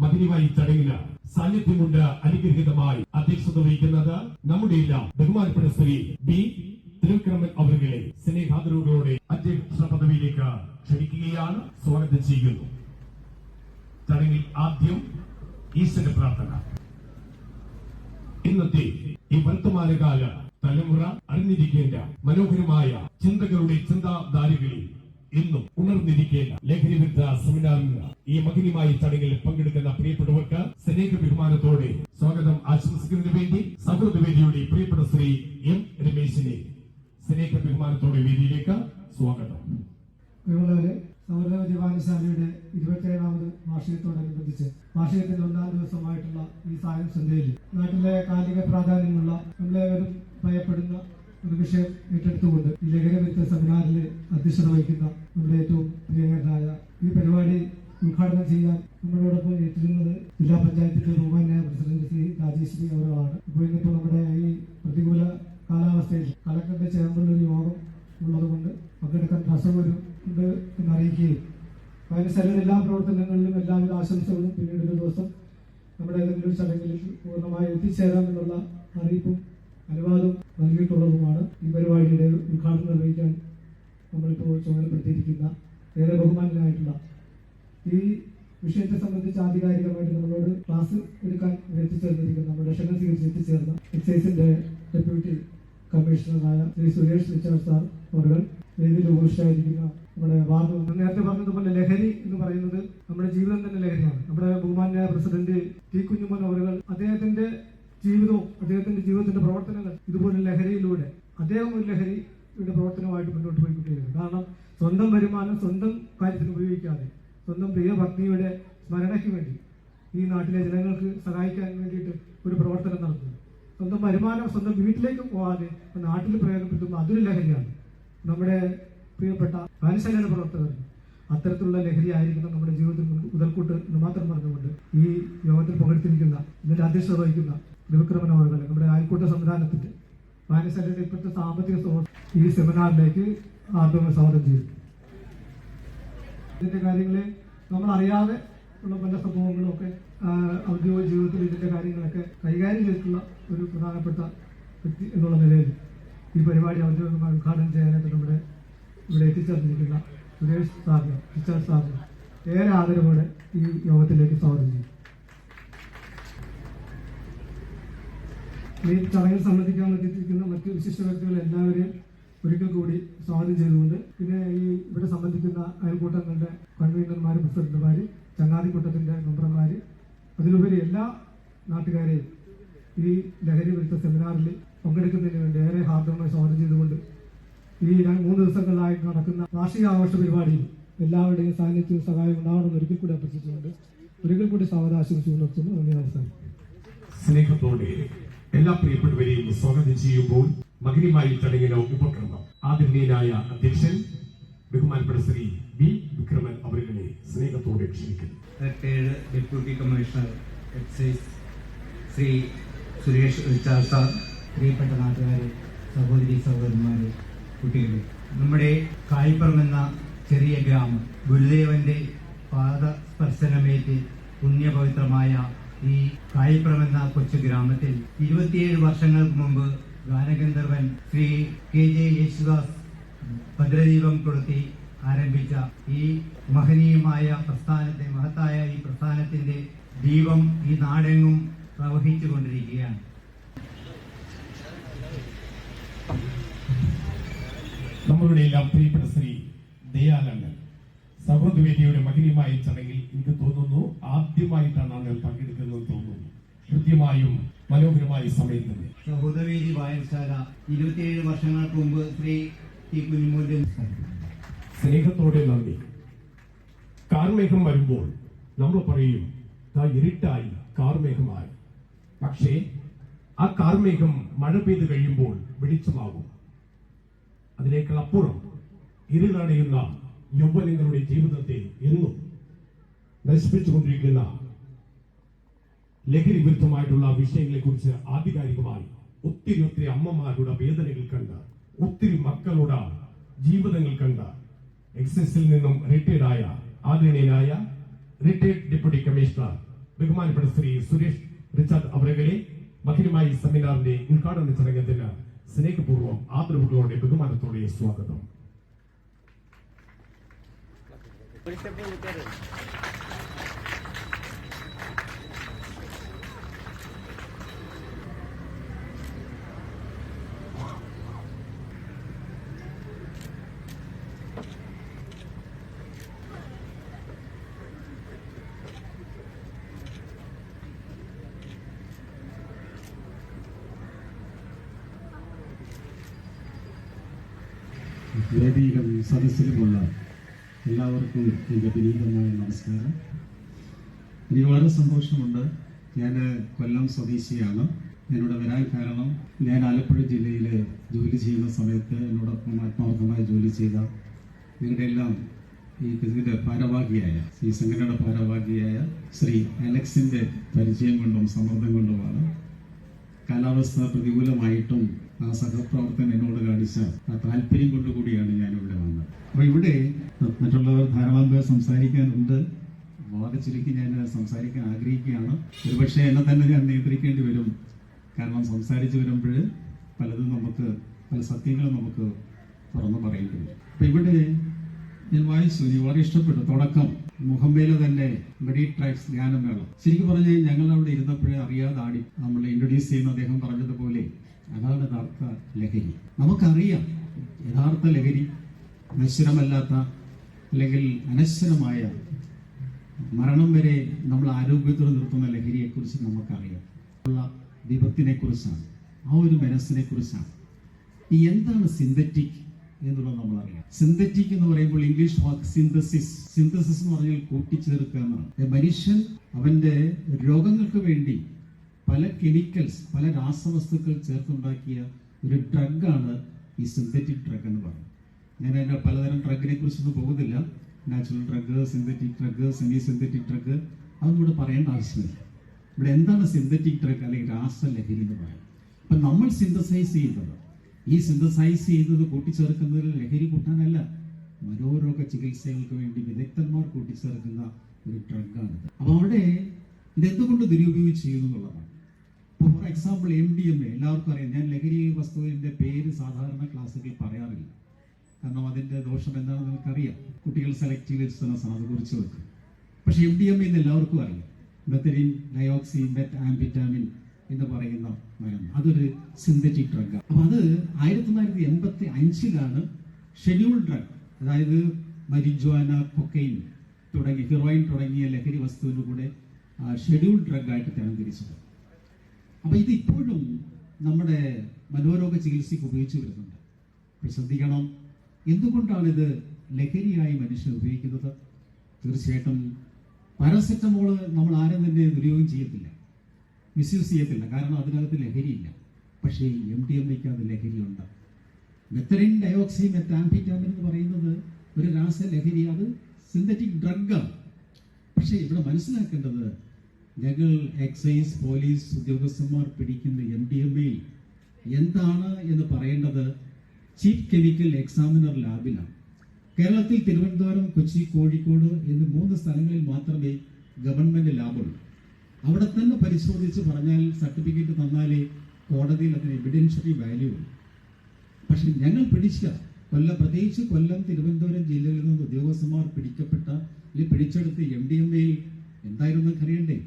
മകനുമായി ചടങ്ങിൽ സാന്നിധ്യമുണ്ട് അനുഗ്രഹീതമായി അധ്യക്ഷത വഹിക്കുന്നത് നമ്മുടെ എല്ലാം ബഹുമാനപ്പെട്ട ശ്രീ ബി തിരുവിക്രമൻ അവരുടെ സ്നേഹാദരവുകളോടെ അധ്യക്ഷ പദവിയിലേക്ക് ക്ഷണിക്കുകയാണ്. സ്വാഗതം ചെയ്യുന്നു. ചടങ്ങിൽ ആദ്യം ഈശ്വര പ്രാർത്ഥന. ഇന്നത്തെ ഈ വർത്തമാനകാല തലമുറ അറിഞ്ഞിരിക്കേണ്ട മനോഹരമായ ചിന്തകളുടെ ചിന്താധാരകളിൽ ഇന്നും ഉണർന്നിരിക്കേണ്ട ലഹരി വിരുദ്ധ സെമിനാറിന് ഈ മകനുമായി ചടങ്ങിൽ പങ്കെടുക്കുന്ന പ്രിയപ്പെട്ടവർക്ക് സ്നേഹ ബഹുമാനത്തോടെ സ്വാഗതം ആശംസിക്കുന്നതിന് വേണ്ടി സൗഹൃദവേദിയുടെ പ്രിയപ്പെട്ട ശ്രീ എം രമേശിനെ സ്നേഹ ബഹുമാനത്തോടെ വേദിയിലേക്ക് സ്വാഗതം. പ്രിയമുള്ളവരെ സൗരഭ ഇരുപത്തിയേഴാമത് വാർഷികത്തോടനുബന്ധിച്ച് വാർഷികത്തിന്റെ ഒന്നാം ദിവസമായിട്ടുള്ള ഈ സായം സന്ധ്യയിൽ നാട്ടിലെ കാലിക പ്രാധാന്യമുള്ള നമ്മളേവരും ഭയപ്പെടുന്ന ഒരു വിഷയം ഏറ്റെടുത്തുകൊണ്ട് ഈ ലേഖനവിരുദ്ധ സെമിനാറിൽ അധ്യക്ഷത വഹിക്കുന്ന നമ്മുടെ ഏറ്റവും പ്രിയങ്കരനായ ഈ പരിപാടി ഉദ്ഘാടനം ചെയ്യാൻ നമ്മളോടൊപ്പം ഏറ്റിരുന്നത് ജില്ലാ പഞ്ചായത്തിന്റെ ബഹുമാന്യ പ്രസിഡന്റ് ശ്രീ രാജേശ്വരി അവരാണ് ഇപ്പോൾ ഇന്നിപ്പോൾ നമ്മുടെ ഈ പ്രതികൂല കാലാവസ്ഥയിൽ കളക്ടറുടെ ചേർന്നുള്ള ഒരു യോഗം ഉള്ളതുകൊണ്ട് പങ്കെടുക്കാൻ അസൗകര്യം ഉണ്ട് എന്ന് അറിയിക്കുകയും സ്ഥലം എല്ലാ പ്രവർത്തനങ്ങളിലും എല്ലാവിധ ആശംസകളും പിന്നീട് ഒരു ദിവസം നമ്മുടെ ഏതെങ്കിലും ചടങ്ങിൽ പൂർണമായി എത്തിച്ചേരാമെന്നുള്ള അറിയിപ്പും അനുവാദം നൽകിയിട്ടുള്ളതുമാണ് ഈ പരിപാടിയുടെ ഉദ്ഘാടനം നിർവഹിക്കാൻ നമ്മളിപ്പോൾ ചുമതലപ്പെടുത്തിയിരിക്കുന്ന ഏറെ ബഹുമാനനായിട്ടുള്ള ഈ വിഷയത്തെ സംബന്ധിച്ച് ആധികാരികമായിട്ട് നമ്മളോട് ക്ലാസ് എടുക്കാൻ എത്തിച്ചേർന്നിരിക്കുന്ന നമ്മുടെ ക്ഷണം സ്വീകരിച്ച് എത്തിച്ചേർന്ന എക്സൈസിന്റെ ഡെപ്യൂട്ടി കമ്മീഷണറായ ശ്രീ സുരേഷ് റിച്ചാർഡ് സാർ അവരുടെ വേദിയിൽ ഉപവിഷ്ടായിരിക്കുന്ന നമ്മുടെ വാർഡ് നേരത്തെ പറഞ്ഞതുപോലെ ലഹരി എന്ന് പറയുന്നത് നമ്മുടെ ജീവിതം തന്നെ ലഹരിയാണ്. നമ്മുടെ ബഹുമാന്യ പ്രസിഡന്റ് ടി കുഞ്ഞുമോൻ അവരുകൾ അദ്ദേഹത്തിന്റെ ജീവിതവും അദ്ദേഹത്തിന്റെ ജീവിതത്തിന്റെ പ്രവർത്തനങ്ങൾ ഇതുപോലെ ലഹരിയിലൂടെ അദ്ദേഹം ഒരു ലഹരിയുടെ പ്രവർത്തനമായിട്ട് മുന്നോട്ട് പോയിക്കൊണ്ടിരിക്കുന്നത് കാരണം സ്വന്തം വരുമാനം സ്വന്തം കാര്യത്തിന് ഉപയോഗിക്കാതെ സ്വന്തം പ്രിയ സ്മരണയ്ക്ക് വേണ്ടി ഈ നാട്ടിലെ ജനങ്ങൾക്ക് സഹായിക്കാൻ വേണ്ടിയിട്ട് ഒരു പ്രവർത്തനം നടത്തുന്നു. സ്വന്തം വരുമാനം സ്വന്തം വീട്ടിലേക്ക് പോകാതെ നാട്ടിൽ പ്രയോജനപ്പെടുത്തുമ്പോൾ അതൊരു ലഹരിയാണ്. നമ്മുടെ പ്രിയപ്പെട്ട വാനശാലയുടെ പ്രവർത്തകർ അത്തരത്തിലുള്ള ലഹരി ആയിരിക്കണം നമ്മുടെ ജീവിതത്തിൽ മുതൽക്കൂട്ട് എന്ന് മാത്രം പറഞ്ഞുകൊണ്ട് ഈ യോഗത്തിൽ പങ്കെടുത്തിരിക്കുന്ന ഇതിന്റെ അധ്യക്ഷത വഹിക്കുന്ന രവിക്രമൻ നമ്മുടെ അയൽക്കൂട്ട സംവിധാനത്തിന്റെ വായനശാലയുടെ ഇപ്പോഴത്തെ സാമ്പത്തിക ഈ സെമിനാറിലേക്ക് ആദ്യം സ്വാഗതം ചെയ്തു ഇതിന്റെ കാര്യങ്ങളെ നമ്മൾ അറിയാതെ ഉള്ള പല സംഭവങ്ങളും ഒക്കെ ഔദ്യോഗിക ജീവിതത്തിൽ ഇതിന്റെ കാര്യങ്ങളൊക്കെ കൈകാര്യം ചെയ്തിട്ടുള്ള ഒരു പ്രധാനപ്പെട്ട വ്യക്തി എന്നുള്ള നിലയിൽ ഈ പരിപാടി ഔദ്യോഗികമായി ഉദ്ഘാടനം ചെയ്യാനായിട്ട് നമ്മുടെ ഇവിടെ എത്തിച്ചേർന്നിരിക്കുന്ന സുരേഷ് സാറിന് റിച്ചാർഡ് സാറിന് ഏറെ ആദരവോടെ ഈ യോഗത്തിലേക്ക് സ്വാഗതം ചെയ്യും. ഈ ചടങ്ങിൽ സംബന്ധിക്കാൻ പറ്റിയിരിക്കുന്ന മറ്റ് വിശിഷ്ട വ്യക്തികൾ എല്ലാവരെയും ഒരിക്കൽ കൂടി സ്വാഗതം ചെയ്തുകൊണ്ട് പിന്നെ ഈ ഇവിടെ സംബന്ധിക്കുന്ന അയൽക്കൂട്ടങ്ങളുടെ കൺവീനർമാർ പ്രസിഡന്റുമാർ ചങ്ങാതിക്കൂട്ടത്തിന്റെ മെമ്പർമാർ അതിലുപരി എല്ലാ നാട്ടുകാരെയും ഈ ലഹരി വിരുദ്ധ സെമിനാറിൽ പങ്കെടുക്കുന്നതിന് വേണ്ടി ഏറെ ഹാർദമായി സ്വാഗതം ചെയ്തുകൊണ്ട് ഈ മൂന്ന് ദിവസങ്ങളിലായി നടക്കുന്ന വാർഷിക ആഘോഷ പരിപാടിയിൽ എല്ലാവരുടെയും സാന്നിധ്യവും സഹായം ഉണ്ടാവണമെന്ന് ഒരിക്കൽ കൂടി അഭ്യർത്ഥിച്ചുകൊണ്ട് ഒരിക്കൽ കൂടി ആശംസിച്ചു നിർത്തുന്നു. നന്ദി നമസ്കാരം. സ്നേഹത്തോടെ എല്ലാ പ്രിയപ്പെട്ടവരെയും സ്വാഗതം ചെയ്യുമ്പോൾ മകനുമായി ചടങ്ങിന് ഉപക്രമം. ആദരണീയനായ അധ്യക്ഷൻ ബഹുമാനപ്പെട്ട ശ്രീ വി. വിക്രമൻ അവരുടെ സ്നേഹത്തോടെ ക്ഷണിക്കുന്നു. Deputy commissioner excise Shri Suresh Richard sir പ്രിയപ്പെട്ട നാട്ടുകാരെ സഹോദരി സഹോദരന്മാരെ കുട്ടികളെ. നമ്മുടെ കായ്പുറം എന്ന ചെറിയ ഗ്രാമം ഗുരുദേവന്റെ പാദസ്പർശനമേറ്റ് പുണ്യപവിത്രമായ ഈ കായ്പുറം എന്ന കൊച്ചു ഗ്രാമത്തിൽ ഇരുപത്തിയേഴ് വർഷങ്ങൾക്ക് മുമ്പ് ഗാനഗന്ധർവൻ ശ്രീ കെ ജെ യേശുദാസ് ഭദ്രദീപം കൊളുത്തി ആരംഭിച്ച ഈ മഹനീയമായ പ്രസ്ഥാനത്തെ മഹത്തായ ഈ പ്രസ്ഥാനത്തിന്റെ ദീപം ഈ നാടെങ്ങും പ്രവഹിച്ചുകൊണ്ടിരിക്കുകയാണ്. നമ്മളുടെ എല്ലാം പ്രിയപ്പെട്ട ശ്രീ ദയാനന്ദൻ സൗഹൃദവേദിയുടെ മകനുമായി ചടങ്ങിൽ എനിക്ക് തോന്നുന്നു ആദ്യമായിട്ടാണ് അവർ പങ്കെടുക്കുന്നത്. കൃത്യമായും മനോഹരമായ സമയം തന്നെ. സഹോദരവേദി വായനശാല ഇരുപത്തിയേഴ് വർഷങ്ങൾക്ക് മുമ്പ് ശ്രീ ടി കുഞ്ഞുമോന്റെ സ്നേഹത്തോടെ നന്ദി. കാർമേഘം വരുമ്പോൾ നമ്മൾ പറയും ഇരുട്ടായി കാർമേഘമായി. പക്ഷേ ആ കാർമേഘം മഴ പെയ്ത് കഴിയുമ്പോൾ വെളിച്ചമാകും. അതിനേക്കാൾ അപ്പുറം ഇരുളടയുന്ന യൗവനങ്ങളുടെ ജീവിതത്തെ എന്നും നശിപ്പിച്ചുകൊണ്ടിരിക്കുന്ന ലഹരി വിരുദ്ധമായിട്ടുള്ള വിഷയങ്ങളെ കുറിച്ച് ആധികാരികമായി ഒത്തിരി ഒത്തിരി അമ്മമാരുടെ വേദനകൾ കണ്ട് ഒത്തിരി മക്കളുടെ ജീവിതങ്ങൾ കണ്ട് എക്സൈസിൽ നിന്നും റിട്ടയർഡ് ആയ ആദരണീയനായ റിട്ടയർഡ് ഡെപ്യൂട്ടി കമ്മീഷണർ ബഹുമാനപ്പെട്ട ശ്രീ സുരേഷ് റിച്ചാർഡ് അവരകളെ മധുരമായി സെമിനാറിന്റെ ഉദ്ഘാടന ചടങ്ങത്തിന് സ്നേഹപൂർവം ആദരവുകളോടെ ബഹുമാനത്തോടെ സ്വാഗതം. വേദിയിലും സദസ്സിലുമുള്ള എല്ലാവർക്കും എന്റെ വിനീതമായ നമസ്കാരം. എനിക്ക് വളരെ സന്തോഷമുണ്ട്. ഞാൻ കൊല്ലം സ്വദേശിയാണ്. എന്നോട് വരാൻ കാരണം ഞാൻ ആലപ്പുഴ ജില്ലയിൽ ജോലി ചെയ്യുന്ന സമയത്ത് എന്നോടൊപ്പം ആത്മാർത്ഥമായി ജോലി ചെയ്ത നിങ്ങളുടെ എല്ലാം ഈ ഇതിന്റെ ഭാരവാഹിയായ ഈ സംഘടനയുടെ ഭാരവാഹിയായ ശ്രീ അലക്സിന്റെ പരിചയം കൊണ്ടും സമ്മർദ്ദം കൊണ്ടുമാണ്. കാലാവസ്ഥ പ്രതികൂലമായിട്ടും ആ സഹപ്രവർത്തൻ എന്നോട് കാണിച്ച ആ താല്പര്യം കൊണ്ടുകൂടിയാണ് ഞാൻ ഇവിടെ വന്നത്. അപ്പൊ ഇവിടെ മറ്റുള്ളവർ ധാരാളം പേർ സംസാരിക്കാനുണ്ട് വളരെ ചുരുക്കി ഞാൻ സംസാരിക്കാൻ ആഗ്രഹിക്കുകയാണ്. ഒരുപക്ഷെ എന്നെ തന്നെ ഞാൻ നിയന്ത്രിക്കേണ്ടി വരും. കാരണം സംസാരിച്ചു വരുമ്പോൾ പലതും നമുക്ക് പല സത്യങ്ങളും നമുക്ക് തുറന്നു പറയേണ്ടി വരും. അപ്പൊ ഇവിടെ ഞാൻ വായിച്ചു എനിക്ക് വളരെ ഇഷ്ടപ്പെട്ടു. തുടക്കം മുഹമ്മയിലെ തന്നെ മെഡി ട്രാക്സ് ഗാനമേള. ശരിക്കും പറഞ്ഞാൽ ഞങ്ങൾ അവിടെ ഇരുന്നപ്പോഴേ അറിയാതെ ആടി നമ്മൾ ഇൻട്രൊഡ്യൂസ് ചെയ്യുന്ന അദ്ദേഹം പറഞ്ഞതുപോലെ അതാണ് യഥാർത്ഥ ലഹരി. നമുക്കറിയാം യഥാർത്ഥ ലഹരി നശ്വരമല്ലാത്ത അല്ലെങ്കിൽ അനശ്വരമായ മരണം വരെ നമ്മൾ ആരോഗ്യത്തോടെ നിർത്തുന്ന ലഹരിയെക്കുറിച്ച് നമുക്കറിയാം. ഉള്ള വിപത്തിനെ കുറിച്ചാണ് ആ ഒരു മനസ്സിനെ കുറിച്ചാണ് ഈ എന്താണ് സിന്തറ്റിക് എന്നുള്ളത് നമ്മൾ അറിയാം സിന്തറ്റിക് എന്ന് പറയുമ്പോൾ ഇംഗ്ലീഷ് വാക്ക് സിന്തസിസ്. സിന്തസിസ് എന്ന് പറഞ്ഞാൽ കൂട്ടിച്ചേർക്കുക എന്നാണ്. മനുഷ്യൻ അവന്റെ രോഗങ്ങൾക്ക് വേണ്ടി പല കെമിക്കൽസ് പല രാസവസ്തുക്കൾ ചേർത്തുണ്ടാക്കിയ ഒരു ഡ്രഗാണ് ഈ സിന്തറ്റിക് ഡ്രഗ് എന്ന് പറയുന്നത്. ഞാൻ അതിന്റെ പലതരം ഡ്രഗിനെ കുറിച്ചൊന്നും പോകുന്നില്ല. Natural drug synthetic drug semi synthetic drug അതൊന്നും ഇവിടെ പറയേണ്ട ആവശ്യമില്ല. ഇവിടെ എന്താണ് സിന്തറ്റിക് ഡ്രഗ് അല്ലെങ്കിൽ രാസലഹരി എന്ന് പറയുന്നത്? അപ്പൊ നമ്മൾ സിന്തസൈസ് ചെയ്യുന്നത്. ഈ സിന്തസൈസ് ചെയ്യുന്നത് കൂട്ടിച്ചേർക്കുന്നതിൽ ലഹരി കൂട്ടാനല്ല. മനോരോഗ ചികിത്സകൾക്ക് വേണ്ടി വിദഗ്ധന്മാർ കൂട്ടിച്ചേർക്കുന്ന ഒരു ഡ്രഗാണിത് അപ്പൊ അവിടെ ഇത് എന്തുകൊണ്ട് ദുരുപയോഗം ചെയ്യുന്നു എന്നുള്ളതാണ്. For example M D M A എല്ലാവർക്കും അറിയാം. ഞാൻ ലഹരി വസ്തുവിന്റെ പേര് സാധാരണ ക്ലാസ്സുകളിൽ പറയാറില്ല. കാരണം അതിന്റെ ദോഷം എന്താണെന്ന് നിങ്ങൾക്കറിയാം. കുട്ടികൾ സെലക്ട് ചെയ്ത് വെച്ചിട്ടുള്ള അത് കുറിച്ച് വെക്കും പക്ഷേ എം ഡി എം എന്ന് എല്ലാവർക്കും അറിയാം. മെത്തരിൻ ഡയോക്സി ബെറ്റ് ആംബിറ്റാമിൻ എന്ന് പറയുന്ന മരുന്ന്. അതൊരു സിന്തറ്റിക് ഡ്രഗാണ് അപ്പൊ അത് ആയിരത്തി തൊള്ളായിരത്തി എൺപത്തി അഞ്ചിലാണ് ഷെഡ്യൂൾ ഡ്രഗ് അതായത് മരിജ്വാന കൊക്കൈൻ തുടങ്ങി ഹീറോയിൻ തുടങ്ങിയ ലഹരി വസ്തുവിന് കൂടെ ഷെഡ്യൂൾ ഡ്രഗ് ആയിട്ട് തരംതിരിച്ചത് അപ്പൊ ഇത് ഇപ്പോഴും നമ്മുടെ മനോരോഗ ചികിത്സയ്ക്ക് ഉപയോഗിച്ചു വരുന്നുണ്ട്. അപ്പോൾ ശ്രദ്ധിക്കണം. എന്തുകൊണ്ടാണ് ഇത് ലഹരിയായി മനുഷ്യൻ ഉപയോഗിക്കുന്നത്? തീർച്ചയായിട്ടും പാരസെറ്റമോൾ നമ്മൾ ആരും തന്നെ ദുരുപയോഗം ചെയ്യത്തില്ല. മിസ്യൂസ് ചെയ്യത്തില്ല. കാരണം അതിനകത്ത് ലഹരിയില്ല. പക്ഷേ എം ഡി എം അത് ലഹരിയുണ്ട്. മെത്തറിൻ ഡയോക്സി മെത്താംഫിറ്റാമിൻ എന്ന് പറയുന്നത് ഒരു രാസലഹരി അത് സിന്തറ്റിക് ഡ്രഗാണ് പക്ഷേ ഇവിടെ മനസ്സിലാക്കേണ്ടത് ഞങ്ങൾ എക്സൈസ് പോലീസ് ഉദ്യോഗസ്ഥന്മാർ പിടിക്കുന്ന എം ഡി എം എയിൽ എന്താണ് എന്ന് പറയേണ്ടത്? ചീഫ് കെമിക്കൽ എക്സാമിനർ ലാബിലാണ് കേരളത്തിൽ തിരുവനന്തപുരം കൊച്ചി കോഴിക്കോട് എന്നീ മൂന്ന് സ്ഥലങ്ങളിൽ മാത്രമേ ഗവൺമെന്റ് ലാബുള്ളൂ. അവിടെ തന്നെ പരിശോധിച്ച് പറഞ്ഞാൽ സർട്ടിഫിക്കറ്റ് തന്നാലേ കോടതിയിൽ അതിന് എവിഡൻഷ്യറി വാല്യൂ ഉള്ളൂ. പക്ഷെ ഞങ്ങൾ പിടിച്ച കൊല്ലം പ്രത്യേകിച്ച് കൊല്ലം തിരുവനന്തപുരം ജില്ലകളിൽ നിന്ന് ഉദ്യോഗസ്ഥന്മാർ പിടിക്കപ്പെട്ട അല്ലെങ്കിൽ പിടിച്ചെടുത്ത് എം ഡി എം എയിൽ എന്തായിരുന്നു അറിയണ്ടേ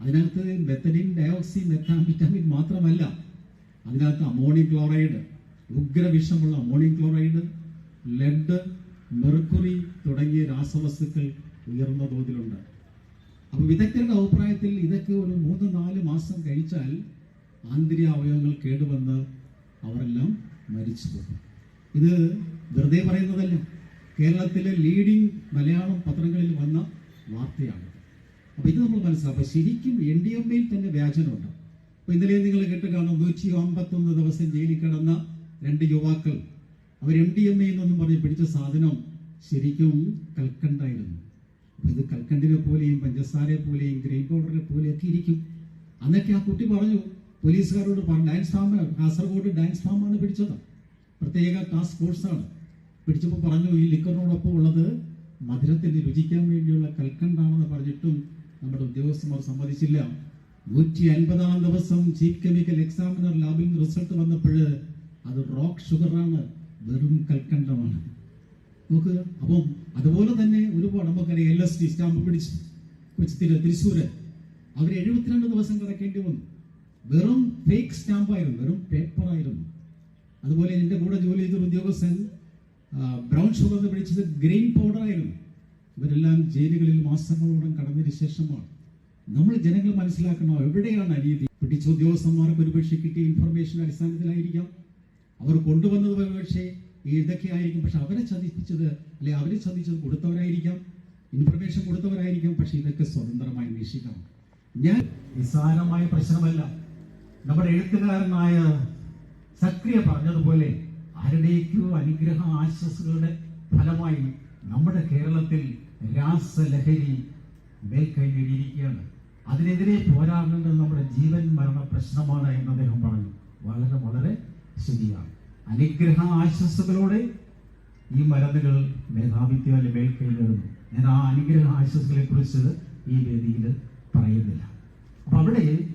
അതിനകത്ത് മെത്തഡിൻ ഡയോക്സി മെത്താംബിറ്റാമിൻ മാത്രമല്ല അതിനകത്ത് അമോണിയം ക്ലോറൈഡ് ഉഗ്രവിഷമുള്ള അമോണിയം ക്ലോറൈഡ് ലെഡ് മെർക്കുറി തുടങ്ങിയ രാസവസ്തുക്കൾ ഉയർന്ന തോതിലുണ്ട്. അപ്പൊ വിദഗ്ധരുടെ അഭിപ്രായത്തിൽ ഇതൊക്കെ ഒരു മൂന്ന് നാല് മാസം കഴിച്ചാൽ ആന്തരിക അവയവങ്ങൾ കേടുവന്ന് അവരെല്ലാം മരിച്ചു പോകും. ഇത് വെറുതെ പറയുന്നതല്ല. കേരളത്തിലെ ലീഡിംഗ് മലയാളം പത്രങ്ങളിൽ വന്ന വാർത്തയാണ്. അപ്പൊ ഇത് നമ്മൾ മനസ്സിലാക്കും ശരിക്കും എൻ ഡി എം എയിൽ തന്നെ വ്യാജനുണ്ട്. അപ്പൊ ഇന്നലെ നിങ്ങൾ കേട്ട് കാണും നൂറ്റി അമ്പത്തൊന്ന് ദിവസം ജയിലിൽ കിടന്ന രണ്ട് യുവാക്കൾ. അവർ എം ഡി എം എ എന്നൊന്നും പറഞ്ഞ് പിടിച്ച സാധനം ശരിക്കും കൽക്കണ്ടായിരുന്നു. അപ്പൊ ഇത് കൽക്കണ്ടിനെ പോലെയും പഞ്ചസാരയെ പോലെയും ഗ്രെയിൻ പൗഡറിനെ പോലെയൊക്കെ ഇരിക്കും. അന്നൊക്കെ ആ കുട്ടി പറഞ്ഞു പോലീസുകാരോട് പറഞ്ഞു ഡാൻസ് ഫാം കാസർഗോഡ് ഡാൻസ് ഫാമാണ് പിടിച്ചത്. പ്രത്യേക ടാസ്ക് ഫോഴ്സാണ് പിടിച്ചപ്പോൾ പറഞ്ഞു ഈ ലിക്കറിനോടൊപ്പം ഉള്ളത് മധുരത്തിന് രുചിക്കാൻ വേണ്ടിയുള്ള കൽക്കണ്ടാണെന്ന് പറഞ്ഞിട്ടും നമ്മുടെ ഉദ്യോഗസ്ഥന്മാർ സമ്മതിച്ചില്ല. നൂറ്റി അൻപതാം ദിവസം ചീഫ് കെമിക്കൽ എക്സാമിനർ ലാബിൽ നിന്ന് റിസൾട്ട് വന്നപ്പോൾ അത് റോക്ക് ഷുഗറാണ് വെറും കൽക്കണ്ടമാണ്. നോക്ക് അപ്പം അതുപോലെ തന്നെ ഒരുപാട് നമുക്കറിയാം എൽ എസ് ടി സ്റ്റാമ്പ് പിടിച്ച് കൊച്ചിത്തിൽ തൃശ്ശൂര്. അവർ എഴുപത്തിരണ്ട് ദിവസം കിടക്കേണ്ടി വന്നു. വെറും ഫേക്ക് സ്റ്റാമ്പായിരുന്നു വെറും പേപ്പറായിരുന്നു അതുപോലെ എന്റെ കൂടെ ജോലി ചെയ്തൊരു ഉദ്യോഗസ്ഥൻ ബ്രൗൺ ഷുഗർ പിടിച്ചത് ഗ്രെയിൻ പൗഡർ ആയിരുന്നു. ഇവരെല്ലാം ജയിലുകളിൽ മാസങ്ങളോളം കടന്നതിന് ശേഷമാണ്. നമ്മൾ ജനങ്ങൾ മനസ്സിലാക്കണം എവിടെയാണ് അനീതി. പിടിച്ച ഉദ്യോഗസ്ഥന്മാർക്ക് ഒരുപക്ഷെ കിട്ടിയ ഇൻഫർമേഷൻ അടിസ്ഥാനത്തിലായിരിക്കാം. അവർ കൊണ്ടുവന്നത് ഒരുപക്ഷെ ഈ ഇതൊക്കെ ആയിരിക്കും. പക്ഷെ അവരെ ചതിപ്പിച്ചത് അല്ലെ അവരെ ചതിച്ചത് കൊടുത്തവരായിരിക്കാം. ഇൻഫർമേഷൻ കൊടുത്തവരായിരിക്കാം. പക്ഷെ ഇതൊക്കെ സ്വതന്ത്രമായി അന്വേഷിക്കണം ഞാൻ നിസ്സാരമായ പ്രശ്നമല്ല. നമ്മുടെ എഴുത്തുകാരനായ സക്രിയ പറഞ്ഞതുപോലെ ആരുടെയൊക്കെയോ അനുഗ്രഹ ആശ്വസുകളുടെ ഫലമായി നമ്മുടെ കേരളത്തിൽ രാസലഹരി മേൽക്കൈയിലിരിക്കുകയാണ്. അതിനെതിരെ പോരാടേണ്ടത് നമ്മുടെ ജീവൻ മരണ പ്രശ്നമാണ് എന്ന് അദ്ദേഹം പറഞ്ഞു. വളരെ വളരെ ശരിയാണ്. അനുഗ്രഹ ആശ്വസുകളോടെ ഈ മരുന്നുകൾ മേധാവിത്വം അല്ലെ ഞാൻ ആ അനുഗ്രഹ ആശ്വസുകളെ കുറിച്ച് ഈ വേദിയിൽ പറയുന്നില്ല. അപ്പൊ അവിടെ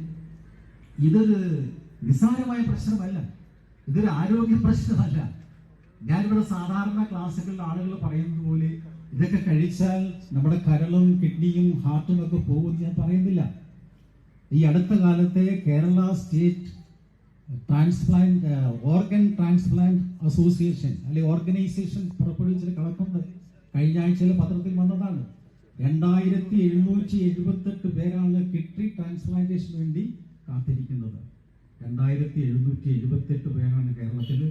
ഇതൊരു നിസ്സാരമായ പ്രശ്നമല്ല. ഇതൊരു ആരോഗ്യ പ്രശ്നമല്ല. ഞാനിവിടെ സാധാരണ ക്ലാസ്സുകളിൽ ആളുകൾ പറയുന്നത് പോലെ ഇതൊക്കെ കഴിച്ചാൽ നമ്മുടെ കരളും കിഡ്നിയും ഹാർട്ടും ഒക്കെ പോകുമെന്ന് ഞാൻ പറയുന്നില്ല. ഈ അടുത്ത കാലത്തെ Kerala state transplant organ transplant association അല്ലെ ഓർഗനൈസേഷൻ പുറപ്പെടുവിച്ചൊരു കണക്കുണ്ട്. കഴിഞ്ഞ ആഴ്ചയിൽ പത്രത്തിൽ വന്നതാണ്. രണ്ടായിരത്തി എഴുന്നൂറ്റി എഴുപത്തെട്ട് പേരാണ് കിഡ്നി ട്രാൻസ്പ്ലാന്റേഷന് വേണ്ടി കാത്തിരിക്കുന്നത്. രണ്ടായിരത്തി എഴുന്നൂറ്റി എഴുപത്തെട്ട് പേരാണ് കേരളത്തിൽ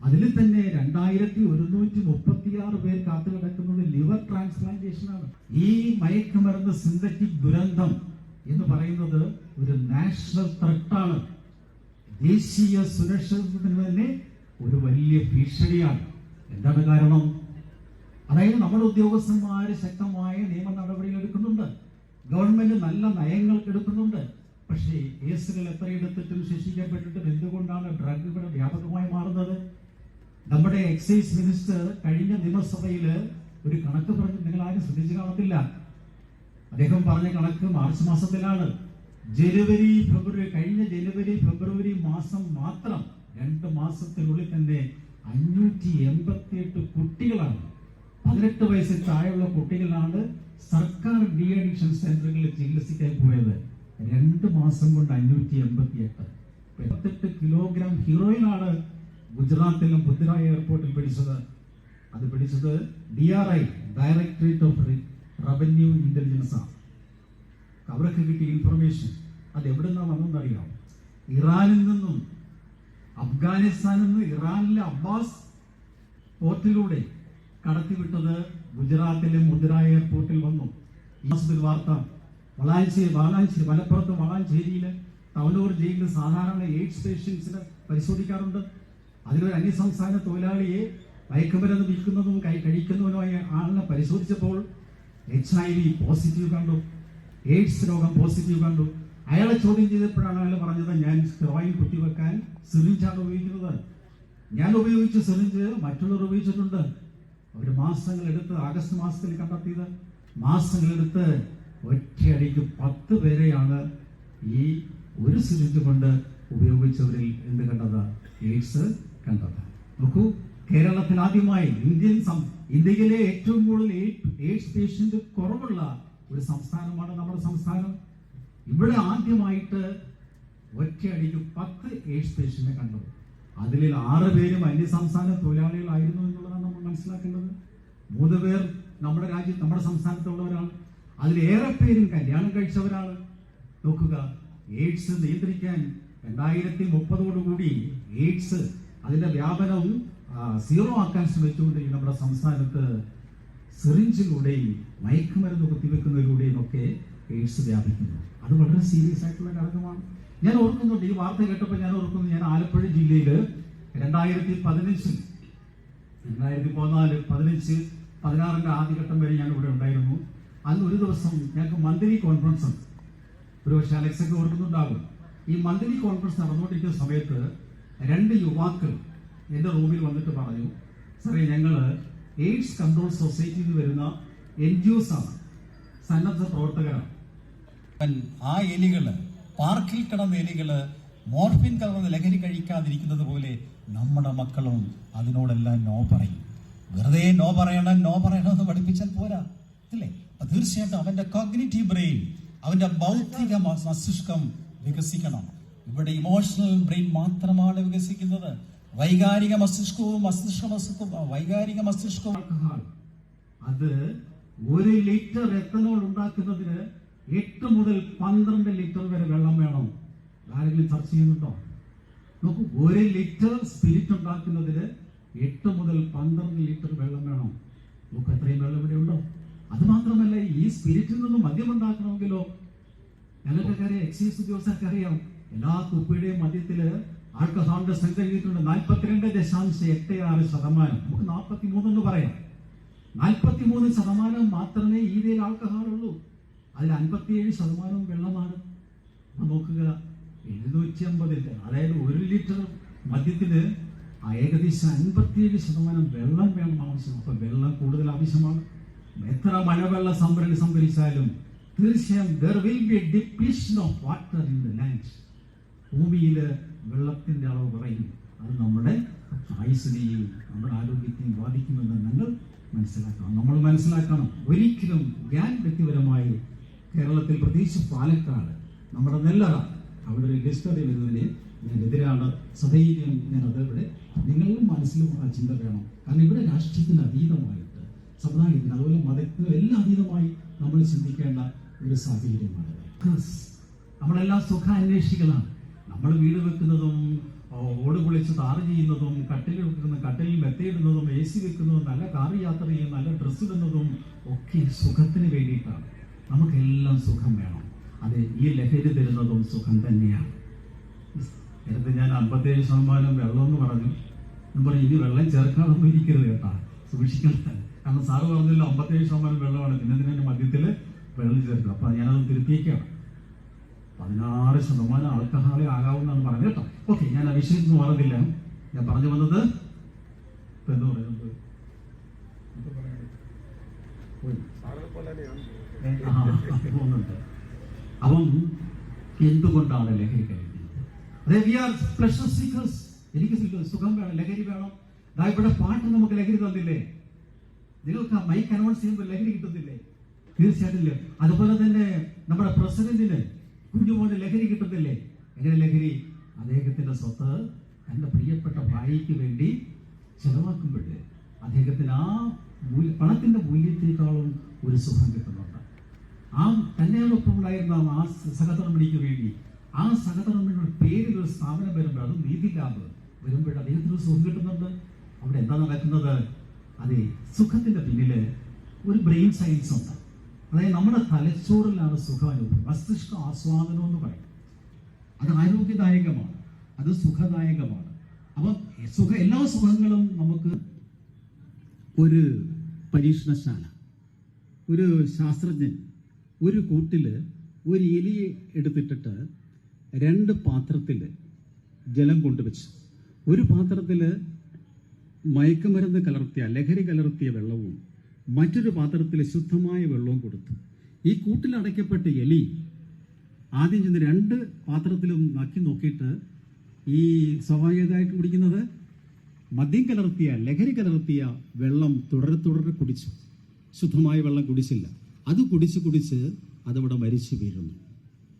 അതിൽ തന്നെ രണ്ടായിരത്തി ഒരുന്നൂറ്റി മുപ്പത്തിയാറ് പേർ കാത്തു കിടക്കുന്നത് ലിവർ ട്രാൻസ്പ്ലാന്റേഷനാണ് ഈ മയക്കുമരുന്ന് സിന്തറ്റിക് ദുരന്തം എന്ന് പറയുന്നത് ഒരു നാഷണൽ ത്രട്ടാണ്. ദേശീയ സുരക്ഷിതത്വത്തിന് തന്നെ ഒരു വലിയ ഭീഷണിയാണ്. എന്താണ് കാരണം? അതായത് നമ്മുടെ ഉദ്യോഗസ്ഥന്മാർ ശക്തമായ നിയമ നടപടികൾ എടുക്കുന്നുണ്ട്. ഗവൺമെന്റ് നല്ല നയങ്ങൾ എടുക്കുന്നുണ്ട്. പക്ഷേ കേസുകൾ എത്രയെടുത്തിട്ടും ശിക്ഷിക്കപ്പെട്ടിട്ടും എന്തുകൊണ്ടാണ് ഡ്രഗ് ഇവിടെ വ്യാപകമായി മാറുന്നത്? നമ്മുടെ എക്സൈസ് മിനിസ്റ്റർ കഴിഞ്ഞ നിയമസഭയിൽ ഒരു കണക്ക് പറഞ്ഞു. നിങ്ങൾ ആരും ശ്രദ്ധിച്ചു കാണത്തില്ല. അദ്ദേഹം പറഞ്ഞ കണക്ക് മാർച്ച് മാസത്തിലാണ്. ജനുവരി ഫെബ്രുവരി കഴിഞ്ഞ ജനുവരി ഫെബ്രുവരി മാസം മാത്രം രണ്ട് മാസത്തിനുള്ളിൽ തന്നെ അഞ്ഞൂറ്റി എൺപത്തി എട്ട് കുട്ടികളാണ്. പതിനെട്ട് വയസ്സിൽ താഴെയുള്ള കുട്ടികളാണ് സർക്കാർ ഡി അഡിക്ഷൻ സെന്ററുകളിൽ ചികിത്സിക്കാൻ പോയത്. രണ്ട് മാസം കൊണ്ട് അഞ്ഞൂറ്റി എൺപത്തി എട്ട് എൺപത്തെട്ട് കിലോഗ്രാം ഹീറോയിനാണ് ഗുജറാത്തിലും ബുദ്ധരായ എയർപോർട്ടിൽ പിടിച്ചത് അത് പിടിച്ചത് D R I directorate of revenue intelligence ആണ്. അവർക്ക് കിട്ടിയ ഇൻഫർമേഷൻ അത് എവിടെ നിന്നാണ് വന്നതെന്നറിയാം ഇറാനിൽ നിന്നും അഫ്ഗാനിസ്ഥാനിൽ നിന്ന് ഇറാനിലെ അബ്ബാസ് പോർട്ടിലൂടെ കടത്തിവിട്ടത് ഗുജറാത്തിലെ മുദ്ര എയർപോർട്ടിൽ വന്നു. വാർത്ത വളാഞ്ചേരി വാളാഞ്ചേരി മലപ്പുറത്ത് വളാഞ്ചേരിയിൽ തവനൂർ ജയിലിൽ സാധാരണ എയ്ഡ്സ് പേഷ്യൻസിന് പരിശോധിക്കാറുണ്ട്. അതിലൊരു അന്യസംസ്ഥാന തൊഴിലാളിയെ മയക്കുമരുന്ന് വിൽക്കുന്നതും കൈ- കഴിക്കുന്നവനുമായ ആളിനെ പരിശോധിച്ചപ്പോൾ എച്ച് ഐ വി പോസിറ്റീവ് കണ്ടു. എയ്ഡ്സ് രോഗം പോസിറ്റീവ് കണ്ടു. അയാളെ ചോദ്യം ചെയ്തപ്പോഴാണ് അയാൾ പറഞ്ഞത് ഞാൻ സ്റ്റിറോയിൻ കുത്തിവെക്കാൻ സിറിഞ്ചാണ് ഉപയോഗിക്കുന്നത്. ഞാൻ ഉപയോഗിച്ച സിറിഞ്ച് മറ്റുള്ളവർ ഉപയോഗിച്ചിട്ടുണ്ട്. അവർ മാസങ്ങളെടുത്ത് ആഗസ്റ്റ് മാസത്തിൽ കണ്ടെത്തിയത്. മാസങ്ങളെടുത്ത് ഒറ്റയടിക്ക് പത്ത് പേരെയാണ് ഈ ഒരു സിറിഞ്ച് കൊണ്ട് ഉപയോഗിച്ചവരിൽ എന്ത് കണ്ടത്? എയ്ഡ്സ് കണ്ടത്. നോക്കൂ കേരളത്തിൽ ആദ്യമായി ഇന്ത്യൻ ഇന്ത്യയിലെ ഏറ്റവും കൂടുതൽ എയ്ഡ്സ് പേഷ്യന്റ് കുറവുള്ള ഒരു സംസ്ഥാനമാണ് നമ്മുടെ സംസ്ഥാനം. ഇവിടെ ആദ്യമായിട്ട് ഒറ്റയടിക്ക് പത്ത് എയ്ഡ്സ് പേഷ്യന്റിനെ കണ്ടു. അതിൽ ആറ് പേരും അന്യസംസ്ഥാന തൊഴിലാളികളായിരുന്നു എന്നുള്ളതാണ് നമ്മൾ മനസ്സിലാക്കേണ്ടത്. മൂന്ന് പേർ നമ്മുടെ രാജ്യം നമ്മുടെ സംസ്ഥാനത്തുള്ളവരാണ്. അതിലേറെ പേരും കല്യാണം കഴിച്ചവരാണ്. നോക്കുക എയ്ഡ്സ് നിയന്ത്രിക്കാൻ രണ്ടായിരത്തി മുപ്പതോടുകൂടി എയ്ഡ്സ് അതിന്റെ വ്യാപനം സീറോ ആക്കാൻ ശ്രമിച്ചുകൊണ്ടിരിക്കുന്ന നമ്മുടെ സംസ്ഥാനത്ത് സിറിഞ്ചിലൂടെയും മയക്കുമരുന്ന് കുത്തിവെക്കുന്നതിലൂടെയും ഒക്കെ എയ്ഡ്സ് വ്യാപിക്കുന്നു. അത് വളരെ സീരിയസ് ആയിട്ടുള്ള ഘടകമാണ്. ഞാൻ ഓർക്കുന്നുണ്ട് ഈ വാർത്ത കേട്ടപ്പോൾ ഞാൻ ഓർക്കുന്നു ഞാൻ ആലപ്പുഴ ജില്ലയിൽ രണ്ടായിരത്തി പതിനഞ്ചിൽ രണ്ടായിരത്തി പതിനാല് പതിനഞ്ച് പതിനാറിന്റെ ആദ്യഘട്ടം വരെ ഞാൻ ഇവിടെ ഉണ്ടായിരുന്നു. അന്ന് ഒരു ദിവസം ഞങ്ങൾക്ക് മന്ത്ലി കോൺഫറൻസ് ഒരു പക്ഷേ അലക്സൊക്കെ ഓർക്കുന്നുണ്ടാകും. ഈ മന്ത്ലി കോൺഫറൻസ് നടന്നുകൊണ്ടിരിക്കുന്ന സമയത്ത് രണ്ട് യുവാക്കൾ എന്റെ റൂമിൽ വന്നിട്ട് പറഞ്ഞു സാറേ ഞങ്ങൾ എയ്ഡ്സ് കൺട്രോൾ സൊസൈറ്റിയിൽ നിന്ന് വരുന്ന എൻ ജി ഒസ് ആണ്. സന്നദ്ധ പ്രവർത്തകരാണ്. ആ എലികൾ പാർക്കിൽ കിടന്ന എലികൾ മോർഫിൻ കലർന്ന ലഹരി കഴിക്കാതിരിക്കുന്നത് പോലെ നമ്മുടെ മക്കളും അതിനോടെല്ലാം നോ പറയും. വെറുതെ നോ പറയണം നോ പറയണം എന്ന് പഠിപ്പിച്ചാൽ പോരാ അല്ലേ? അപ്പൊ തീർച്ചയായിട്ടും അവന്റെ കോഗ്നിറ്റീവ് ബ്രെയിൻ അവന്റെ ബൗദ്ധിക മസ്തിഷ്കം വികസിക്കണം. ഇവിടെ ഇമോഷണൽ ബ്രെയിൻ മാത്രമാണ് വികസിക്കുന്നത്. വൈകാരിക മസ്തിഷ്കവും മസ്തിഷ്ക മസ്തിഷ്കവും വൈകാരിക മസ്തിഷ്കവും. അത് ഒരു ലിറ്റർ എത്തനോൾ ഉണ്ടാക്കുന്നതിന് എട്ട് മുതൽ പന്ത്രണ്ട് ലിറ്റർ വരെ വെള്ളം വേണം. ആരെങ്കിലും ചർച്ച ചെയ്യുന്നുണ്ടോ? നോക്കൂ ഒരു ലിറ്റർ സ്പിരിറ്റ് ഉണ്ടാക്കുന്നതിന് എട്ട് മുതൽ പന്ത്രണ്ട് ലിറ്റർ വെള്ളം വേണം. നമുക്ക് എത്രയും വെള്ളം ഇവിടെ ഉണ്ടോ? അത് മാത്രമല്ല ഈ സ്പിരിറ്റിൽ നിന്നും മദ്യം ഉണ്ടാക്കണമെങ്കിലോ? ഞങ്ങൾക്കൊക്കെ അറിയാം എക്സൈസ് ഉദ്യോഗസ്ഥർക്ക് അറിയാം എല്ലാ കുപ്പിയുടെയും മദ്യത്തിൽ ആൽക്കഹോളിന്റെ എഴുതിയിട്ടുണ്ട് നാൽപ്പത്തിരണ്ട് ദശാംശം എട്ട് ആറ് ശതമാനം. നമുക്ക് നാൽപ്പത്തി മൂന്നെന്ന് പറയാം. നാൽപ്പത്തി മൂന്ന് ശതമാനം മാത്രമേ ഈതയിൽ ആൽക്കഹോൾ ഉള്ളൂ അതിൽ അൻപത്തിയേഴ് ശതമാനം വെള്ളമാണ്. നോക്കുക എഴുന്നൂറ്റി അമ്പത് അതായത് ഒരു ലിറ്റർ മദ്യത്തിന് ഏകദേശം അൻപത്തിയേഴ് ശതമാനം വെള്ളം വേണം ആവശ്യം. അപ്പൊ വെള്ളം കൂടുതൽ ആവശ്യമാണ്. എത്ര മഴവെള്ള സംഭരണി സംഭരിച്ചാലും തീർച്ചയായും of water in the land ഭൂമിയിൽ വെള്ളത്തിന്റെ അളവ് കുറയും. അത് നമ്മുടെ ആയുസിനെയും നമ്മുടെ ആരോഗ്യത്തെയും ബാധിക്കുമെന്ന് നമ്മൾ മനസ്സിലാക്കണം. നമ്മൾ മനസ്സിലാക്കണം ഒരിക്കലും ഞാൻ വ്യക്തിപരമായി കേരളത്തിൽ പ്രത്യേകിച്ച് പാലക്കാട് നമ്മുടെ നെല്ലറ അവിടെ ഒരു ഡിസ്കറി വരുന്നതിന് ഞാൻ എതിരാണ്. സധൈര്യം ഞാൻ അതവിടെ ഇവിടെ നിങ്ങളുടെ മനസ്സിലും ആ ചിന്ത വേണം. കാരണം ഇവിടെ രാഷ്ട്രീയത്തിന് അതീതമായിട്ട് സമുദായത്തിന് അതുപോലെ മതത്തിനും എല്ലാം അതീതമായി നമ്മൾ ചിന്തിക്കേണ്ട ഒരു സാഹചര്യമാണ് നമ്മളെല്ലാം സുഖാന്വേഷികളാണ്. നമ്മൾ വീട് വെക്കുന്നതും ഓട് പൊളിച്ച് താറ് ചെയ്യുന്നതും കട്ടിൽ വെക്കുന്ന കട്ടിൽ മെത്തയിടുന്നതും എ സി വെക്കുന്നതും നല്ല കാർ യാത്ര ചെയ്യുന്ന നല്ല ഡ്രസ്സ് ഇടുന്നതും ഒക്കെ സുഖത്തിന് വേണ്ടിയിട്ടാണ്. നമുക്കെല്ലാം സുഖം വേണം. അത് ഈ ലഹരി തരുന്നതും സുഖം തന്നെയാണ്. നേരത്തെ ഞാൻ അമ്പത്തേഴ് ശതമാനം വെള്ളം എന്ന് പറഞ്ഞു. ഞാൻ പറഞ്ഞു ഇനി വെള്ളം ചേർക്കാനൊന്നും ഇരിക്കരുത് കേട്ടാ. സൂക്ഷിക്കണം കാരണം സാറ് പറഞ്ഞല്ലോ അമ്പത്തേഴ് ശതമാനം വെള്ളമാണ്. പിന്നെ തന്നെ മദ്യത്തിൽ വെള്ളം ചേർക്കുക? അപ്പൊ ഞാനത് തിരുത്തിയേക്കാണ്. പതിനാറ് ശതമാനം ആൾക്കഹാളി ആകാവുന്നതാണ് പറഞ്ഞത് കേട്ടോ. ഓക്കെ ഞാൻ ആ വിഷയത്തിൽ മാറുന്നില്ല. ഞാൻ പറഞ്ഞു വന്നത് എന്ത് പറയുന്നത് അപ്പം എന്തുകൊണ്ടാണ് ലഹരി കഴിക്കുന്നത് ലഹരി വേണം. ഇവിടെ പാട്ട് നമുക്ക് ലഹരി തന്നില്ലേ? നിങ്ങൾക്ക് ആ മൈക്ക് അനൗൺസ് ചെയ്യുമ്പോൾ ലഹരി കിട്ടുന്നില്ലേ? തീർച്ചയായിട്ടും അതുപോലെ തന്നെ നമ്മുടെ പ്രസിഡന്റിന് കുഞ്ഞുമോന് ലഹരി കിട്ടുന്നില്ലേ എങ്ങനെ ലഹരി? അദ്ദേഹത്തിന്റെ സ്വത്ത് തന്റെ പ്രിയപ്പെട്ട ഭാര്യയ്ക്ക് വേണ്ടി ചെലവാക്കുമ്പോൾ അദ്ദേഹത്തിന് ആ പണത്തിന്റെ മൂല്യത്തെക്കാളും ഒരു സുഖം കിട്ടുന്നുണ്ട്. ആ തന്നെയോടൊപ്പം ഉണ്ടായിരുന്ന ആ സഹധർമ്മിണിക്ക് വേണ്ടി ആ സഹധർമ്മിണിയുടെ പേരിൽ ഒരു സ്ഥാപനം വരുമ്പോൾ അത് നീതി ലാബ് വരുമ്പോൾ അദ്ദേഹത്തിന് സുഖം കിട്ടുന്നുണ്ട്. അവിടെ എന്താ നടക്കുന്നത്? അതെ സുഖത്തിന്റെ പിന്നിൽ ഒരു ബ്രെയിൻ സയൻസ് ഉണ്ട്. അതായത് നമ്മുടെ തലച്ചോറിലാണ് സുഖാനുഭവം മസ്തിഷ്ക ആസ്വാദനം എന്ന് പറയും. അത് ആരോഗ്യദായകമാണ്. അത് സുഖദായകമാണ്. അപ്പം സുഖ എല്ലാ സുഖങ്ങളും നമുക്ക് ഒരു പരീക്ഷണശാല ഒരു ശാസ്ത്രജ്ഞൻ ഒരു കൂട്ടിൽ ഒരു എലിയെ എടുത്തിട്ടിട്ട് രണ്ട് പാത്രത്തിൽ ജലം കൊണ്ടുവച്ചു ഒരു പാത്രത്തിൽ മയക്കുമരുന്ന് കലർത്തിയ ലഹരി കലർത്തിയ വെള്ളവും മറ്റൊരു പാത്രത്തിൽ ശുദ്ധമായ വെള്ളവും കൊടുത്തു. ഈ കൂട്ടിൽ അടയ്ക്കപ്പെട്ട എലി ആദ്യം ചെന്ന് രണ്ട് പാത്രത്തിലും നക്കി നോക്കിയിട്ട് ഈ സ്വാഭാവികമായിട്ട് കുടിക്കുന്നത് മദ്യം കലർത്തിയ ലഹരി കലർത്തിയ വെള്ളം തുടരെ തുടരെ കുടിച്ചു. ശുദ്ധമായ വെള്ളം കുടിച്ചില്ല. അത് കുടിച്ച് കുടിച്ച് അതവിടെ മരിച്ചു വീഴുന്നു.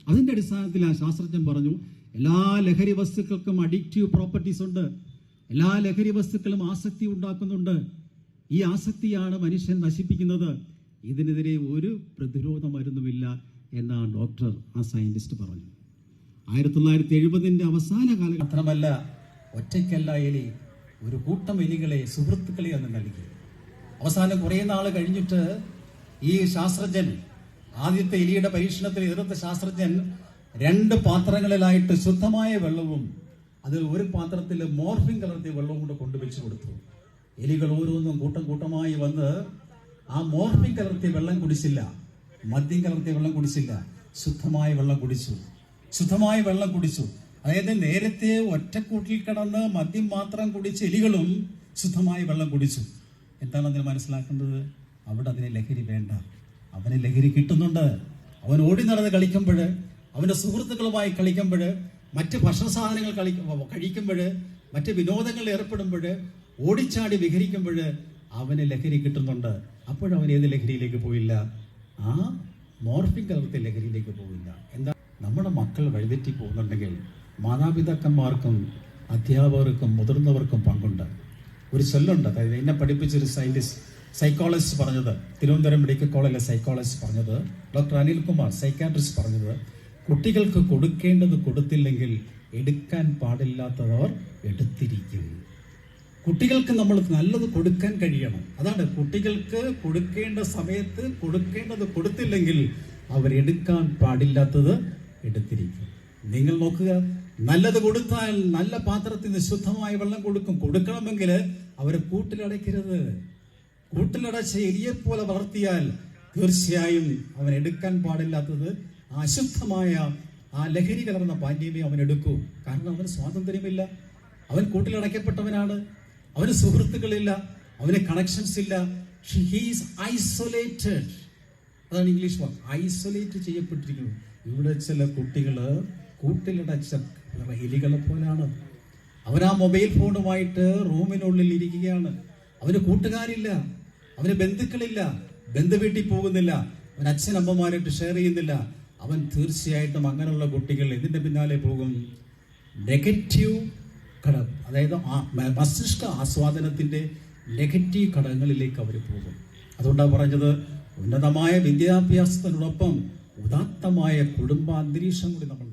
അതിന്റെ അടിസ്ഥാനത്തിൽ ആ ശാസ്ത്രജ്ഞൻ പറഞ്ഞു എല്ലാ ലഹരി വസ്തുക്കൾക്കും അഡിക്റ്റീവ് പ്രോപ്പർട്ടീസ് ഉണ്ട്. എല്ലാ ലഹരി വസ്തുക്കളും ആസക്തി ഉണ്ടാക്കുന്നുണ്ട്. ഈ ആസക്തിയാണ് മനുഷ്യൻ നശിപ്പിക്കുന്നത്. ഇതിനെതിരെ ഒരു പ്രതിരോധ മരുന്നുമില്ല എന്നാണ് ഡോക്ടർ ആ സയന്റിസ്റ്റ് പറഞ്ഞു. ആയിരത്തി തൊള്ളായിരത്തി എഴുപതിന്റെ അവസാന കാലഘട്ടമല്ല ഒറ്റയ്ക്കല്ല എലി ഒരു കൂട്ടം എലികളെ സുഹൃത്തുക്കളെ അന്ന് നൽകി. അവസാനം കുറേ നാൾ കഴിഞ്ഞിട്ട് ഈ ശാസ്ത്രജ്ഞൻ ആദ്യത്തെ എലിയുടെ പരീക്ഷണത്തിൽ എതിർത്ത ശാസ്ത്രജ്ഞൻ രണ്ട് പാത്രങ്ങളിലായിട്ട് ശുദ്ധമായ വെള്ളവും അതിൽ ഒരു പാത്രത്തിൽ മോർഫിൻ കലർത്തിയ വെള്ളവും കൂടെ കൊണ്ടുവച്ച് കൊടുത്തു. എലികൾ ഓരോന്നും കൂട്ടം കൂട്ടമായി വന്ന് ആ മോർഫിൻ കലർത്തിയ വെള്ളം കുടിച്ചില്ല മദ്യം കലർത്തിയ വെള്ളം കുടിച്ചില്ല ശുദ്ധമായ വെള്ളം കുടിച്ചു ശുദ്ധമായ വെള്ളം കുടിച്ചു. അതായത് നേരത്തെ ഒറ്റക്കൂട്ടിൽ കിടന്ന് മദ്യം മാത്രം കുടിച്ച എലികളും ശുദ്ധമായ വെള്ളം കുടിച്ചു. എന്താണ് അതിന് മനസ്സിലാക്കേണ്ടത്? അവിടെ അതിന് ലഹരി വേണ്ട. അവന് ലഹരി കിട്ടുന്നുണ്ട്. അവൻ ഓടി നടന്ന് കളിക്കുമ്പോൾ അവന്റെ സുഹൃത്തുക്കളുമായി കളിക്കുമ്പോൾ മറ്റ് ഭക്ഷണ സാധനങ്ങൾ കളി കഴിക്കുമ്പോൾ മറ്റ് വിനോദങ്ങളിൽ ഏർപ്പെടുമ്പോൾ ഓടിച്ചാടി വിഹരിക്കുമ്പോൾ അവന് ലഹരി കിട്ടുന്നുണ്ട്. അപ്പോഴവൻ ഏത് ലഹരിയിലേക്ക് പോയില്ല? ആ മോർഫിൻ കലർത്തെ ലഹരിയിലേക്ക് പോവില്ല. എന്താ? നമ്മുടെ മക്കൾ വഴിതെറ്റി പോകുന്നുണ്ടെങ്കിൽ മാതാപിതാക്കന്മാർക്കും അധ്യാപകർക്കും മുതിർന്നവർക്കും പങ്കുണ്ട്. ഒരു ചൊല്ലുണ്ട് അതായത് എന്നെ പഠിപ്പിച്ചൊരു സയന്റിസ്റ്റ് സൈക്കോളജിസ്റ്റ് പറഞ്ഞത് തിരുവനന്തപുരം മെഡിക്കൽ കോളേജിലെ സൈക്കോളജിസ്റ്റ് പറഞ്ഞത് ഡോക്ടർ അനിൽകുമാർ സൈക്കാട്രിസ്റ്റ് പറഞ്ഞത് കുട്ടികൾക്ക് കൊടുക്കേണ്ടത് കൊടുത്തില്ലെങ്കിൽ എടുക്കാൻ പാടില്ലാത്തവർ എടുത്തിരിക്കും. കുട്ടികൾക്ക് നമ്മൾ നല്ലത് കൊടുക്കാൻ കഴിയണം. അതാണ് കുട്ടികൾക്ക് കൊടുക്കേണ്ട സമയത്ത് കൊടുക്കേണ്ടത് കൊടുത്തില്ലെങ്കിൽ അവരെടുക്കാൻ പാടില്ലാത്തത് എടുത്തിരിക്കും. നിങ്ങൾ നോക്കുക നല്ലത് കൊടുത്താൽ നല്ല പാത്രത്തിൽ നിന്ന് ശുദ്ധമായ വെള്ളം കൊടുക്കും. കൊടുക്കണമെങ്കിൽ അവരെ കൂട്ടിലടയ്ക്കരുത്. കൂട്ടിലടച്ച എലിയെ പോലെ വളർത്തിയാൽ തീർച്ചയായും അവൻ എടുക്കാൻ പാടില്ലാത്തത് അശുദ്ധമായ ആ ലഹരി കലർന്ന പാനീയമേ അവൻ എടുക്കൂ. കാരണം അവന് സ്വാതന്ത്ര്യമില്ല. അവൻ കൂട്ടിലടയ്ക്കപ്പെട്ടവനാണ്. അവന് സുഹൃത്തുക്കളില്ല അവന് കണക്ഷൻസ് ഇല്ല. ഹീസ് ഐസൊലേറ്റഡ് അതാണ് ഇംഗ്ലീഷ് വാക്ക് ഐസൊലേറ്റ് ചെയ്യപ്പെട്ടിരിക്കുന്നു. ഇവിടെ ചില കുട്ടികൾ കൂട്ടിലടച്ച എലികളെ പോലാണ്. അവൻ ആ മൊബൈൽ ഫോണുമായിട്ട് റൂമിനുള്ളിൽ ഇരിക്കുകയാണ്. അവന് കൂട്ടുകാരില്ല അവന് ബന്ധുക്കളില്ല ബന്ധു വീട്ടിൽ പോകുന്നില്ല അവൻ അച്ഛനമ്മമാരായിട്ട് ഷെയർ ചെയ്യുന്നില്ല. അവൻ തീർച്ചയായിട്ടും അങ്ങനെയുള്ള കുട്ടികൾ എന്തിന്റെ പിന്നാലെ പോകും? നെഗറ്റീവ് ഘടകം അതായത് മസ്തിഷ്ക ആസ്വാദനത്തിന്റെ നെഗറ്റീവ് ഘടകങ്ങളിലേക്ക് അവർ പോകും. അതുകൊണ്ടാണ് പറഞ്ഞത് ഉന്നതമായ വിദ്യാഭ്യാസത്തിനോടൊപ്പം ഉദാത്തമായ കുടുംബാന്തരീക്ഷം കൂടി നമ്മൾ